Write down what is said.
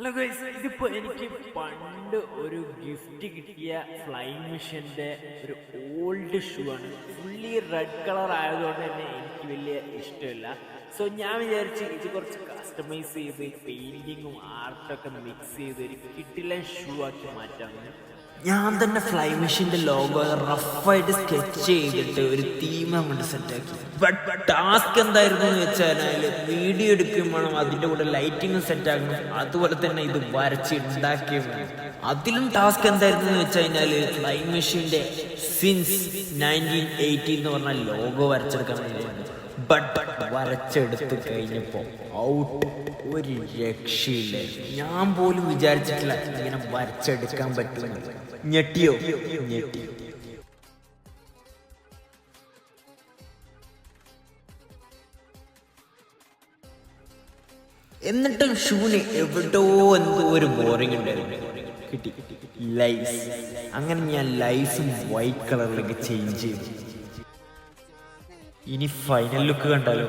Hello guys ഇതിപ്പോ എനിക്ക് പണ്ട് ഒരു ഗിഫ്റ്റ് കിട്ടിയ ഫ്ലൈങ് മിഷന്റെ ഒരു ഓൾഡ് ഷൂ ആണ്. ഫുള്ളി റെഡ് കളർ ആയതുകൊണ്ട് തന്നെ എനിക്ക് വലിയ ഇഷ്ടമില്ല. സോ ഞാൻ വിചാരിച്ച് ഇത് കുറച്ച് കസ്റ്റമൈസ് ചെയ്ത് പെയിന്റിങ്ങും ആർട്ടൊക്കെ മിക്സ് ചെയ്ത് ഒരു കിട്ടില്ല ഷൂ ആക്കി മാറ്റാമെന്ന്. ഞാൻ തന്നെ ഫ്ലൈ മെഷീന്റെ ലോഗോ റഫായിട്ട് സ്കെച്ച് ചെയ്തിട്ട് ഒരു തീം അങ്ങോട്ട് സെറ്റാക്കി ബട്ട് ടാസ്ക് എന്തായിരുന്നു എന്ന് വെച്ചാൽ വീഡിയോ എടുക്കുമ്പോഴും അതിന്റെ കൂടെ ലൈറ്റിങ്ങും സെറ്റ് ആക്കും അതുപോലെ തന്നെ ഇത് വരച്ച്. അതിലും ടാസ്ക് എന്തായിരുന്നു എന്ന് വെച്ച് കഴിഞ്ഞാൽ ഫ്ലൈ മെഷീന്റെ സിൻസ് നയന്റീൻ എയ്റ്റി എന്ന് പറഞ്ഞ ലോഗോ വരച്ചെടുക്കാൻ ബട്ട് വരച്ചെടുത്ത് കഴിഞ്ഞപ്പോ ഔട്ട്. ഒരു രക്ഷയില്ല. ഞാൻ പോലും വിചാരിച്ചിട്ടില്ല ഇങ്ങനെ വരച്ചെടുക്കാൻ പറ്റുമെന്ന്. ഞെട്ടിയോ? ഞെട്ടി. എന്നിട്ടും ഷൂന് എവിടെയോ എന്തോ ഒരു ബോറിംഗ് ഉണ്ടായിരുന്നു. കിട്ടി. ലൈസ് അങ്ങനെ ഞാൻ ലൈസും വൈറ്റ് കളറിലേക്ക് ചേഞ്ച് ചെയ്തു. ഇനി ഫൈനൽ ലുക്ക് കണ്ടാലോ?